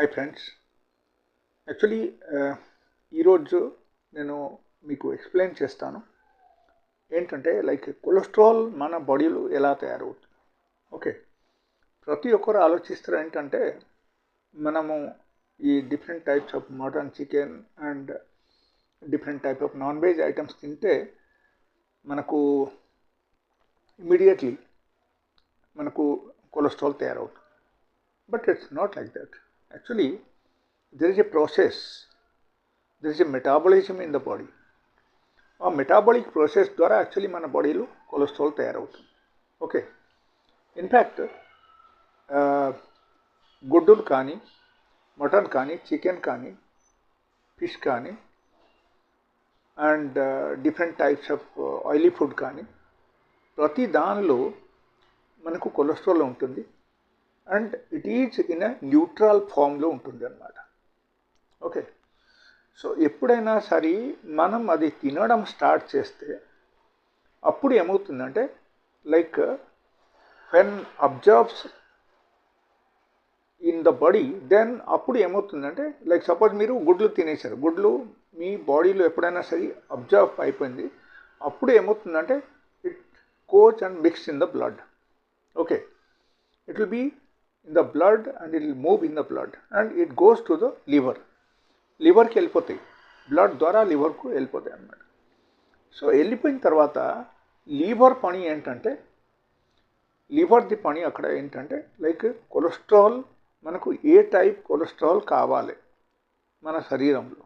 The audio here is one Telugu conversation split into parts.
హాయ్ ఫ్రెండ్స్ యాక్చువల్లీ ఈరోజు నేను మీకు ఎక్స్ప్లెయిన్ చేస్తాను. ఏంటంటే లైక్ కొలెస్ట్రాల్ మన బాడీలో ఎలా తయారవుతుంది? ఓకే ప్రతి ఒక్కరు ఆలోచిస్తారు ఏంటంటే మనము ఈ different types of mutton chicken and different type of non veg items తింటే మనకు ఇమీడియట్లీ మనకు కొలెస్ట్రాల్ తయారవుతుంది. But it's not like that actually there is a process there is a metabolism in the body ఆ మెటాబాలిక్ ప్రాసెస్ ద్వారా యాక్చువల్లీ మన బాడీలో కొలెస్ట్రాల్ తయారవుతుంది. ఓకే ఇన్ఫ్యాక్ట్ గుడ్డులు కానీ మటన్ కానీ చికెన్ కానీ ఫిష్ కానీ and different types of oily food కానీ ప్రతి దానిలో మనకు కొలెస్ట్రాల్ ఉంటుంది. And it is in a neutral ఫామ్లో ఉంటుంది అన్నమాట. ఓకే సో ఎప్పుడైనా సరే మనం అది తినడం స్టార్ట్ చేస్తే అప్పుడు ఏమవుతుందంటే like when observes in the body then అప్పుడు ఏమవుతుందంటే లైక్ సపోజ్ మీరు గుడ్లు తినేశారు. గుడ్లు మీ బాడీలో ఎప్పుడైనా సరే అబ్జర్వ్ అయిపోయింది. అప్పుడు ఏమవుతుందంటే it coach and mix in the blood okay it will be in the blood and it move in the blood and it goes to the liver లివర్కి వెళ్ళిపోతాయి. బ్లడ్ ద్వారా లివర్కు వెళ్ళిపోతాయి అన్నమాట. సో వెళ్ళిపోయిన తర్వాత లివర్ పని ఏంటంటే లివర్ది పని అక్కడ ఏంటంటే లైక్ కొలెస్ట్రాల్ మనకు ఏ టైప్ కొలెస్ట్రాల్ కావాలి మన శరీరంలో.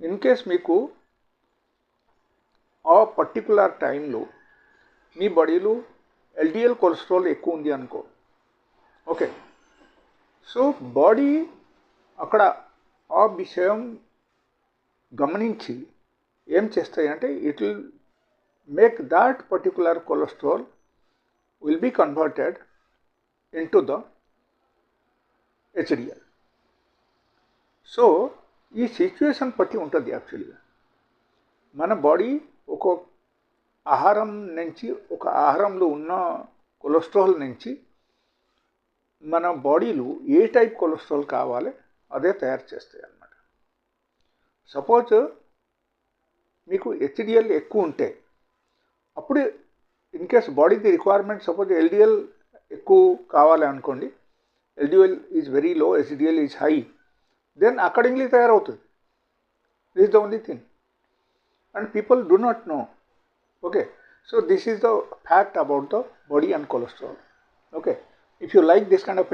ఇన్ కేస్ మీకు ఆ పర్టికులర్ టైంలో మీ బాడీలో ఎల్డిఎల్ కొలెస్ట్రాల్ ఎక్కువ ఉంది అనుకో ఓకే. సో బాడీ అక్కడ ఆ విషయం గమనించి ఏం చేస్తాయి అంటే it will make that particular cholesterol will be converted into the HDL. So ఈ సిచ్యువేషన్ బట్టి ఉంటుంది యాక్చువల్గా మన బాడీ ఒక ఆహారం నుంచి ఒక ఆహారంలో ఉన్న కొలెస్ట్రాల్ నుంచి మన బాడీలో ఏ టైప్ కొలెస్ట్రాల్ కావాలి అదే తయారు చేస్తాయి అన్నమాట. సపోజ్ మీకు హెచ్డిఎల్ ఎక్కువ ఉంటే అప్పుడు ఇన్ కేస్ బాడీకి రిక్వైర్మెంట్ సపోజ్ ఎల్డిఎల్ ఎక్కువ కావాలి అనుకోండి LDL is very low HDL is high then accordingly తయారవుతుంది. This the only thing and people do not know okay so this is the fact about the body and cholesterol okay if you like this kind of